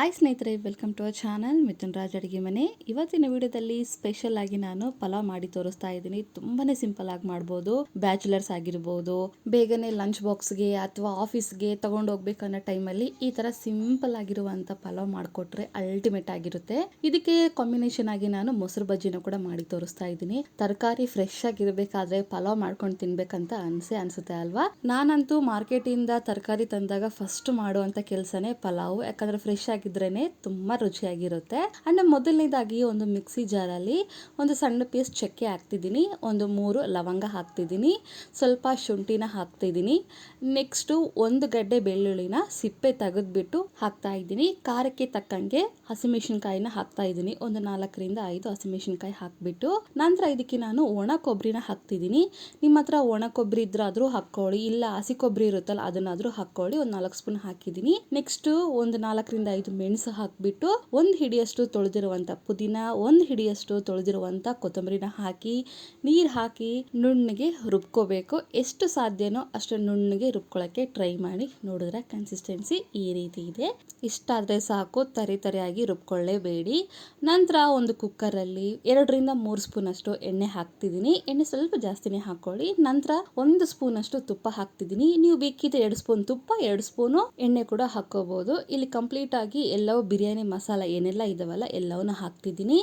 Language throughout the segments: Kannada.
ಹಾಯ್ ಸ್ನೇಹಿತರೆ welcome to our channel Mithun Raj ಅಡುಗೆ ಮನೆ. ಇವತ್ತಿನ ವಿಡಿಯೋದಲ್ಲಿ ಸ್ಪೆಷಲ್ ಆಗಿ ನಾನು ಪಲಾವ್ ಮಾಡಿ ತೋರಿಸ್ತಾ ಇದ್ದೀನಿ. ತುಂಬಾನೇ ಸಿಂಪಲ್ ಆಗಿ ಮಾಡ್ಬೋದು. ಬ್ಯಾಚುಲರ್ಸ್ ಆಗಿರ್ಬೋದು, ಬೇಗನೆ ಲಂಚ್ ಬಾಕ್ಸ್ಗೆ ಅಥವಾ ಆಫೀಸ್ಗೆ ತಗೊಂಡು ಹೋಗ್ಬೇಕನ್ನೋ ಟೈಮಲ್ಲಿ ಈ ತರ ಸಿಂಪಲ್ ಆಗಿರುವಂತ ಪಲಾವ್ ಮಾಡಿಕೊಟ್ರೆ ಅಲ್ಟಿಮೇಟ್ ಆಗಿರುತ್ತೆ. ಇದಕ್ಕೆ ಕಾಂಬಿನೇಷನ್ ಆಗಿ ನಾನು ಮೊಸರು ಬಜ್ಜಿನ ಕೂಡ ಮಾಡಿ ತೋರಿಸ್ತಾ ಇದ್ದೀನಿ. ತರಕಾರಿ ಫ್ರೆಶ್ ಆಗಿರ್ಬೇಕಾದ್ರೆ ಪಲಾವ್ ಮಾಡ್ಕೊಂಡು ತಿನ್ಬೇಕಂತ ಅನ್ಸೆ ಅನ್ಸುತ್ತೆ ಅಲ್ವಾ? ನಾನಂತೂ ಮಾರ್ಕೆಟ್ ಇಂದ ತರಕಾರಿ ತಂದಾಗ ಫಸ್ಟ್ ಮಾಡುವಂತ ಕೆಲಸನೇ ಪಲಾವ್. ಯಾಕಂದ್ರೆ ಫ್ರೆಶ್ ಆಗಿದ್ರೇನೆ ತುಂಬ ರುಚಿಯಾಗಿರುತ್ತೆ. ಆ್ಯಂಡ್ ಮೊದಲನೇದಾಗಿ ಒಂದು ಮಿಕ್ಸಿ ಜಾರಲ್ಲಿ ಒಂದು ಸಣ್ಣ ಪೀಸ್ ಚಕ್ಕೆ ಹಾಕ್ತಿದ್ದೀನಿ, ಒಂದು ಮೂರು ಲವಂಗ ಹಾಕ್ತಿದ್ದೀನಿ, ಸ್ವಲ್ಪ ಶುಂಠಿನ ಹಾಕ್ತಿದ್ದೀನಿ ನೆಕ್ಸ್ಟು ಒಂದು ಗಡ್ಡೆ ಬೆಳ್ಳುಳ್ಳಿನ ಸಿಪ್ಪೆ ತೆಗೆದುಬಿಟ್ಟು ಹಾಕ್ತಾ ಇದ್ದೀನಿ. ಖಾರಕ್ಕೆ ತಕ್ಕಂಗೆ ಹಸಿಮೆಣಸಿನ್ಕಾಯಿನ ಹಾಕ್ತಾ ಇದ್ದೀನಿ. ಒಂದು ನಾಲ್ಕರಿಂದ ಐದು ಹಸಿಮೆಣಸಿನ್ಕಾಯಿ ಹಾಕ್ಬಿಟ್ಟು ನಂತರ ಇದಕ್ಕೆ ನಾನು ಒಣ ಕೊಬ್ಬರಿನ ಹಾಕ್ತಿದ್ದೀನಿ. ನಿಮ್ಮ ಹತ್ರ ಒಣ ಕೊಬ್ಬರಿ ಇದ್ರಾದರೂ ಹಾಕ್ಕೊಳ್ಳಿ, ಇಲ್ಲ ಹಸಿ ಕೊಬ್ಬರಿ ಇರುತ್ತಲ್ಲ ಅದನ್ನಾದರೂ ಹಾಕ್ಕೊಳ್ಳಿ. ಒಂದು ನಾಲ್ಕು ಸ್ಪೂನ್ ಹಾಕಿದ್ದೀನಿ. ನೆಕ್ಸ್ಟು ಒಂದು ನಾಲ್ಕರಿಂದ ಐದು ಮೆಣಸು ಹಾಕಿಬಿಟ್ಟು ಒಂದು ಹಿಡಿಯಷ್ಟು ತೊಳೆದಿರುವಂಥ ಪುದೀನ, ಒಂದು ಹಿಡಿಯಷ್ಟು ತೊಳೆದಿರುವಂಥ ಕೊತ್ತಂಬರಿನ ಹಾಕಿ, ನೀರು ಹಾಕಿ ನುಣ್ಣಗೆ ರುಬ್ಕೋಬೇಕು. ಎಷ್ಟು ಸಾಧ್ಯನೋ ಅಷ್ಟು ನುಣ್ಣಗೆ ರುಬ್ಕೊಳ್ಳೋಕ್ಕೆ ಟ್ರೈ ಮಾಡಿ ನೋಡಿದ್ರೆ ಕನ್ಸಿಸ್ಟೆನ್ಸಿ ಈ ರೀತಿ ಇದೆ. ಇಷ್ಟಾದರೆ ಸಾಕು, ತರಿ ತರಿಯಾಗಿ ರುಬ್ಕೊಳ್ಳೇಬೇಡಿ. ನಂತರ ಒಂದು ಕುಕ್ಕರಲ್ಲಿ ಎರಡರಿಂದ ಮೂರು ಸ್ಪೂನ್ ಅಷ್ಟು ಎಣ್ಣೆ ಹಾಕ್ತಿದ್ದೀನಿ. ಎಣ್ಣೆ ಸ್ವಲ್ಪ ಜಾಸ್ತಿನೇ ಹಾಕೊಳ್ಳಿ ನಂತರ ಒಂದು ಸ್ಪೂನಷ್ಟು ತುಪ್ಪ ಹಾಕ್ತಿದ್ದೀನಿ. ನೀವು ಬೇಕಿದ್ರೆ ಎರಡು ಸ್ಪೂನ್ ತುಪ್ಪ, ಎರಡು ಸ್ಪೂನು ಎಣ್ಣೆ ಕೂಡ ಹಾಕ್ಕೋಬೋದು. ಇಲ್ಲಿ ಕಂಪ್ಲೀಟ್ ಆಗಿ ಎಲ್ಲವೂ ಬಿರಿಯಾನಿ, ಮಸಾಲ ಏನೆಲ್ಲ ಇದಾವಲ್ಲ ಎಲ್ಲವನ್ನ ಹಾಕ್ತಿದ್ದೀನಿ.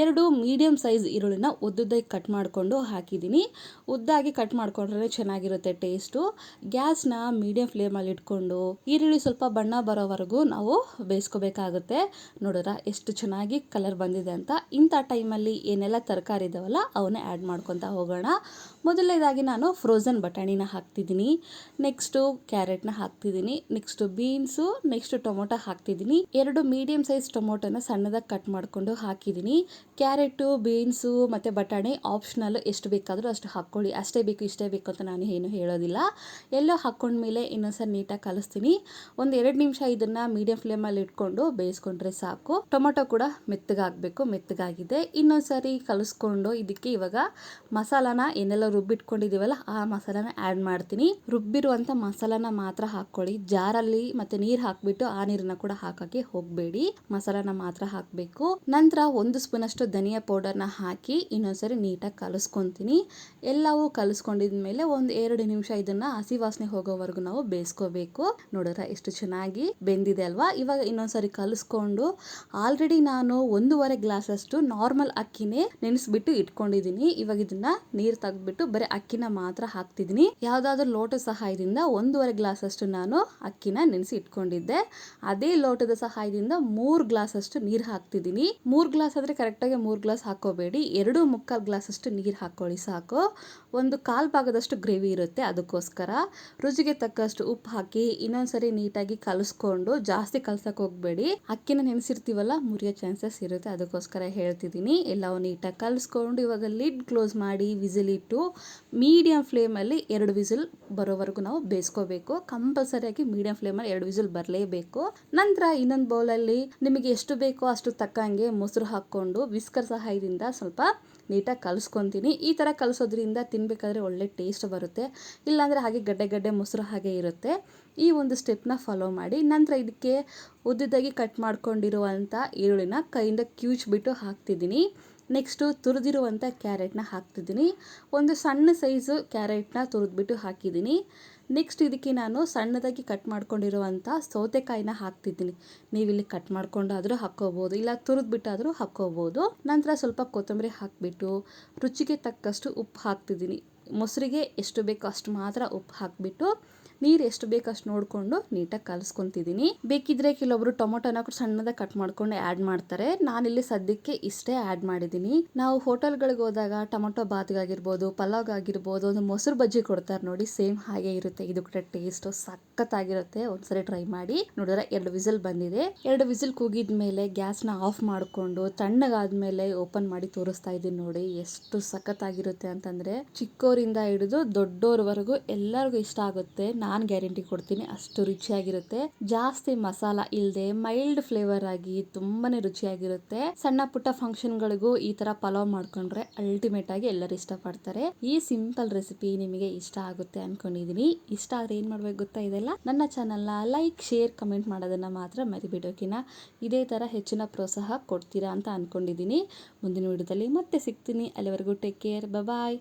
ಎರಡು ಮೀಡಿಯಮ್ ಸೈಜ್ ಈರುಳ್ಳಿನ ಉದ್ದುದ್ದಾಗಿ ಕಟ್ ಮಾಡಿಕೊಂಡು ಹಾಕಿದ್ದೀನಿ. ಉದ್ದಾಗಿ ಕಟ್ ಮಾಡ್ಕೊಂಡ್ರೆ ಚೆನ್ನಾಗಿರುತ್ತೆ ಟೇಸ್ಟು ಗ್ಯಾಸ್ನ ಮೀಡಿಯಂ ಫ್ಲೇಮಲ್ಲಿ ಇಟ್ಕೊಂಡು ಈರುಳ್ಳಿ ಸ್ವಲ್ಪ ಬಣ್ಣ ಬರೋವರೆಗೂ ನಾವು ಬೇಯಿಸ್ಕೋಬೇಕಾಗುತ್ತೆ. ನೋಡೋರ ಎಷ್ಟು ಚೆನ್ನಾಗಿ ಕಲರ್ ಬಂದಿದೆ ಅಂತ. ಇಂಥ ಟೈಮಲ್ಲಿ ಏನೆಲ್ಲ ತರಕಾರಿ ಇದಾವಲ್ಲ ಅವನ್ನೇ ಆ್ಯಡ್ ಮಾಡ್ಕೊತಾ ಹೋಗೋಣ. ಮೊದಲನೇದಾಗಿ ನಾನು ಫ್ರೋಝನ್ ಬಟಾಣಿನ ಹಾಕ್ತಿದ್ದೀನಿ. ನೆಕ್ಸ್ಟು ಕ್ಯಾರೆಟ್ನ ಹಾಕ್ತಿದ್ದೀನಿ. ನೆಕ್ಸ್ಟು ಬೀನ್ಸು ನೆಕ್ಸ್ಟು ಟೊಮೊಟೊ ಹಾಕ್ತಿದ್ದೀನಿ. ಎರಡು ಮೀಡಿಯಂ ಸೈಜ್ ಟೊಮೊಟೊನ ಸಣ್ಣದಾಗಿ ಕಟ್ ಮಾಡಿಕೊಂಡು ಹಾಕಿದ್ದೀನಿ. ಕ್ಯಾರೆಟು ಬೀನ್ಸು ಮತ್ತು ಬಟಾಣಿ ಆಪ್ಷನಲ್ ಎಷ್ಟು ಬೇಕಾದರೂ ಅಷ್ಟು ಹಾಕ್ಕೊಳ್ಳಿ. ಅಷ್ಟೇ ಬೇಕು, ಇಷ್ಟೇ ಬೇಕು ಅಂತ ನಾನು ಏನು ಹೇಳೋದಿಲ್ಲ. ಎಲ್ಲೋ ಹಾಕ್ಕೊಂಡ್ಮೇಲೆ ಇನ್ನೊಂದ್ಸರಿ ನೀಟಾಗಿ ಕಲಿಸ್ತೀನಿ. ಒಂದು ಎರಡು ನಿಮಿಷ ಇದನ್ನು ಮೀಡಿಯಂ ಫ್ಲೇಮಲ್ಲಿ ಇಟ್ಕೊಂಡು ಬೇಯಿಸ್ಕೊಂಡ್ರೆ ಸಾಕು. ಟೊಮೊಟೊ ಕೂಡ ಮೆತ್ತಗಾಗಬೇಕು, ಮೆತ್ತಗಾಗಿದೆ. ಇನ್ನೊಂದ್ಸರಿ ಕಲಿಸ್ಕೊಂಡು ಇದಕ್ಕೆ ಇವಾಗ ಮಸಾಲಾನ ಏನೆಲ್ಲ ರುಬ್ಬಿಟ್ಕೊಂಡಿದ್ದೀವಲ್ಲ, ಆ ಮಸಾಲಾನ ಆ್ಯಡ್ ಮಾಡ್ತೀನಿ. ರುಬ್ಬಿರುವಂಥ ಮಸಾಲಾನ ಮಾತ್ರ ಹಾಕ್ಕೊಳ್ಳಿ. ಜಾರಲ್ಲಿ ಮತ್ತು ನೀರು ಹಾಕಿಬಿಟ್ಟು ಆ ನೀರನ್ನ ಕೂಡ ಹಾಕಕ್ಕೆ ಹೋಗಬೇಡಿ. ಮಸಾಲಾನ ಮಾತ್ರ ಹಾಕಬೇಕು. ನಂತರ ಒಂದು ಸ್ಪೂನ್ ಅಷ್ಟು ಧನಿಯಾ ಪೌಡರ್ನ ಹಾಕಿ ಇನ್ನೊಂದ್ಸರಿ ನೀಟಾಗಿ ಕಲಿಸ್ಕೊತೀನಿ. ಎಲ್ಲವೂ ಕಲಿಸ್ಕೊಂಡಿದ್ಮೇಲೆ ಒಂದು ಎರಡು ನಿಮಿಷ ಇದನ್ನ ಹಸಿ ವಾಸನೆ ಹೋಗೋವರೆಗೂ ನಾವು ಬೇಯಿಸ್ಕೋಬೇಕು. ನೋಡೋರ ಎಷ್ಟು ಚೆನ್ನಾಗಿ ಬೆಂದಿದೆ ಅಲ್ವಾ? ಇವಾಗ ಇನ್ನೊಂದ್ಸರಿ ಕಲಸ್ಕೊಂಡು ಆಲ್ರೆಡಿ ನಾನು ಒಂದೂವರೆ ಗ್ಲಾಸ್ ಅಷ್ಟು ನಾರ್ಮಲ್ ಅಕ್ಕಿನೇ ನೆನೆಸ್ಬಿಟ್ಟು ಇಟ್ಕೊಂಡಿದ್ದೀನಿ. ಇವಾಗ ಇದನ್ನ ನೀರು ತೆಗೆದ್ಬಿಟ್ಟು ಬರೀ ಅಕ್ಕಿನ ಮಾತ್ರ ಹಾಕ್ತಿದ್ದೀನಿ. ಯಾವ್ದಾದ್ರು ಲೋಟ ಸಹಾಯದಿಂದ ಒಂದೂವರೆ ಗ್ಲಾಸ್ ಅಷ್ಟು ನಾನು ಅಕ್ಕಿನ ನೆನೆಸಿ ಇಟ್ಕೊಂಡಿದ್ದೆ. ಅದೇ ಲೋಟದ ಸಹಾಯದಿಂದ ಮೂರು ಗ್ಲಾಸ್ ಅಷ್ಟು ನೀರು ಹಾಕ್ತಿದ್ದೀನಿ. ಮೂರು ಗ್ಲಾಸ್ ಆದರೆ ಕರೆಕ್ಟಾಗಿ ಮೂರು ಗ್ಲಾಸ್ ಹಾಕೋಬೇಡಿ. ಎರಡು ಮುಕ್ಕಾಲು ಗ್ಲಾಸ್ ಅಷ್ಟು ನೀರು ಹಾಕೊಳ್ಳಿ ಸಾಕು. ಒಂದು ಕಾಲ್ ಭಾಗದಷ್ಟು ಗ್ರೇವಿ ಇರುತ್ತೆ ಅದಕ್ಕೋಸ್ಕರ. ರುಚಿಗೆ ತಕ್ಕಷ್ಟು ಉಪ್ಪು ಹಾಕಿ ಇನ್ನೊಂದ್ಸರಿ ನೀಟಾಗಿ ಕಲಸ್ಕೊಂಡು ಜಾಸ್ತಿ ಕಲ್ಸಕ್ ಹೋಗಬೇಡಿ. ಅಕ್ಕಿನ ನೆನೆಸಿರ್ತೀವಲ್ಲ, ಮುರಿಯೋ ಚಾನ್ಸಸ್ ಇರುತ್ತೆ, ಅದಕ್ಕೋಸ್ಕರ ಹೇಳ್ತಿದ್ದೀನಿ. ಎಲ್ಲವೂ ನೀಟಾಗಿ ಕಲಿಸ್ಕೊಂಡು ಇವಾಗ ಲಿಡ್ ಕ್ಲೋಸ್ ಮಾಡಿ ವಿಸಿಲ್ ಇಟ್ಟು ಮೀಡಿಯಂ ಫ್ಲೇಮಲ್ಲಿ ಎರಡು ವಿಸಿಲ್ ಬರೋವರೆಗೂ ನಾವು ಬೇಯಿಸ್ಕೋಬೇಕು. ಕಂಪಲ್ಸರಿಯಾಗಿ ಮೀಡಿಯಂ ಫ್ಲೇಮಲ್ಲಿ ಎರಡು ವಿಸಿಲ್ ಬರಲೇಬೇಕು. ನಂತರ ಇನ್ನೊಂದು ಬೌಲಲ್ಲಿ ನಿಮಗೆ ಎಷ್ಟು ಬೇಕೋ ಅಷ್ಟು ತಕ್ಕಂಗೆ ಮೊಸರು ಹಾಕ್ಕೊಂಡು ವಿಸ್ಕರ್ ಸಹಾಯದಿಂದ ಸ್ವಲ್ಪ ನೀಟಾಗಿ ಕಲಿಸ್ಕೊತೀನಿ. ಈ ಥರ ಕಲಿಸೋದ್ರಿಂದ ತಿನ್ನಬೇಕಾದ್ರೆ ಒಳ್ಳೆ ಟೇಸ್ಟ್ ಬರುತ್ತೆ. ಇಲ್ಲಾಂದರೆ ಹಾಗೆ ಗಡ್ಡೆ ಗಡ್ಡೆ ಮೊಸರು ಹಾಗೆ ಇರುತ್ತೆ. ಈ ಒಂದು ಸ್ಟೆಪ್ನ ಫಾಲೋ ಮಾಡಿ ನಂತರ ಇದಕ್ಕೆ ಉದ್ದದಾಗಿ ಕಟ್ ಮಾಡ್ಕೊಂಡಿರುವಂಥ ಈರುಳ್ಳಿನ ಕೈಯಿಂದ ಕ್ಯೂಚ್ಬಿಟ್ಟು ಹಾಕ್ತಿದ್ದೀನಿ. ನೆಕ್ಸ್ಟು ತುರಿದಿರುವಂಥ ಕ್ಯಾರೆಟ್ನ ಹಾಕ್ತಿದ್ದೀನಿ. ಒಂದು ಸಣ್ಣ ಸೈಜು ಕ್ಯಾರೆಟ್ನ ತುರಿದ್ಬಿಟ್ಟು ಹಾಕಿದ್ದೀನಿ. ನೆಕ್ಸ್ಟ್ ಇದಕ್ಕೆ ನಾನು ಸಣ್ಣದಾಗಿ ಕಟ್ ಮಾಡ್ಕೊಂಡಿರುವಂಥ ಸೌತೆಕಾಯಿನ ಹಾಕ್ತಿದ್ದೀನಿ. ನೀವಿಲ್ಲಿ ಕಟ್ ಮಾಡ್ಕೊಂಡಾದರೂ ಹಾಕ್ಕೋಬೋದು, ಇಲ್ಲ ತುರಿದ್ಬಿಟ್ಟಾದರೂ ಹಾಕ್ಕೋಬೋದು. ನಂತರ ಸ್ವಲ್ಪ ಕೊತ್ತಂಬರಿ ಹಾಕಿಬಿಟ್ಟು ರುಚಿಗೆ ತಕ್ಕಷ್ಟು ಉಪ್ಪು ಹಾಕ್ತಿದ್ದೀನಿ. ಮೊಸರಿಗೆ ಎಷ್ಟು ಬೇಕೋ ಅಷ್ಟು ಮಾತ್ರ ಉಪ್ಪು ಹಾಕಿಬಿಟ್ಟು ನೀರು ಎಷ್ಟು ಬೇಕು ಅಷ್ಟು ನೋಡಿಕೊಂಡು ನೀಟಾಗಿ ಕಲಿಸ್ಕೊತಿದ್ದೀನಿ. ಬೇಕಿದ್ರೆ ಕೆಲವೊಬ್ರು ಟೊಮೊಟೊನ ಸಣ್ಣದಾಗಿ ಕಟ್ ಮಾಡ್ಕೊಂಡು ಆ್ಯಡ್ ಮಾಡ್ತಾರೆ. ನಾನಿಲ್ಲಿ ಸದ್ಯಕ್ಕೆ ಇಷ್ಟೇ ಆ್ಯಡ್ ಮಾಡಿದ್ದೀನಿ. ನಾವು ಹೋಟೆಲ್ಗಳಿಗೆ ಹೋದಾಗ ಟೊಮೊಟೊ ಬಾತ್ಗಾಗಿರ್ಬೋದು, ಪಲಾವ್ ಆಗಿರ್ಬೋದು, ಒಂದು ಮೊಸರು ಬಜ್ಜಿ ಕೊಡ್ತಾರೆ ನೋಡಿ, ಸೇಮ್ ಹಾಗೆ ಇರುತ್ತೆ. ಇದು ಕೂಡ ಟೇಸ್ಟು ಸಖತ್ತಾಗಿರುತ್ತೆ. ಒಂದ್ಸರಿ ಟ್ರೈ ಮಾಡಿ ನೋಡಿದ್ರೆ ಎರಡು ವಿಸಿಲ್ ಬಂದಿದೆ. ಎರಡು ವಿಸಿಲ್ ಕೂಗಿದ್ಮೇಲೆ ಗ್ಯಾಸ್ನ ಆಫ್ ಮಾಡಿಕೊಂಡು ತಣ್ಣಗಾದ್ಮೇಲೆ ಓಪನ್ ಮಾಡಿ ತೋರಿಸ್ತಾ ಇದ್ದೀನಿ ನೋಡಿ, ಎಷ್ಟು ಸಖತ್ತಾಗಿರುತ್ತೆ ಅಂತಂದ್ರೆ ಚಿಕ್ಕವರಿಂದ ಹಿಡಿದು ದೊಡ್ಡೋರ್ವರೆಗೂ ಎಲ್ಲರಿಗೂ ಇಷ್ಟ ಆಗುತ್ತೆ. ನಾನು ಗ್ಯಾರಂಟಿ ಕೊಡ್ತೀನಿ, ಅಷ್ಟು ರುಚಿಯಾಗಿರುತ್ತೆ. ಜಾಸ್ತಿ ಮಸಾಲ ಇಲ್ಲದೆ ಮೈಲ್ಡ್ ಫ್ಲೇವರ್ ಆಗಿ ತುಂಬಾನೇ ರುಚಿಯಾಗಿರುತ್ತೆ. ಸಣ್ಣ ಪುಟ್ಟ ಫಂಕ್ಷನ್ ಗಳಿಗೂ ಈ ತರ ಪಲಾವ್ ಮಾಡ್ಕೊಂಡ್ರೆ ಅಲ್ಟಿಮೇಟ್ ಆಗಿ ಎಲ್ಲರೂ ಇಷ್ಟಪಡ್ತಾರೆ. ಈ ಸಿಂಪಲ್ ರೆಸಿಪಿ ನಿಮಗೆ ಇಷ್ಟ ಆಗುತ್ತೆ ಅನ್ಕೊಂಡಿದೀನಿ. ಇಷ್ಟ ಆದ್ರೆ ಏನ್ ಮಾಡ್ಬೇಕು ಗೊತ್ತಾ ಇದೆಲ್ಲ? ನನ್ನ ಚಾನಲ್ನ ಲೈಕ್, ಶೇರ್, ಕಮೆಂಟ್ ಮಾಡೋದನ್ನ ಮಾತ್ರ ಮರಿಬಿಡೋಕಿನ ಇದೇ ತರ ಹೆಚ್ಚಿನ ಪ್ರೋತ್ಸಾಹ ಕೊಡ್ತೀರಾ ಅಂತ ಅನ್ಕೊಂಡಿದೀನಿ. ಮುಂದಿನ ವಿಡಿಯೋದಲ್ಲಿ ಮತ್ತೆ ಸಿಗ್ತೀನಿ. ಅಲ್ಲಿವರೆಗೂ ಟೇಕ್ ಕೇರ್ ಬಾಯ್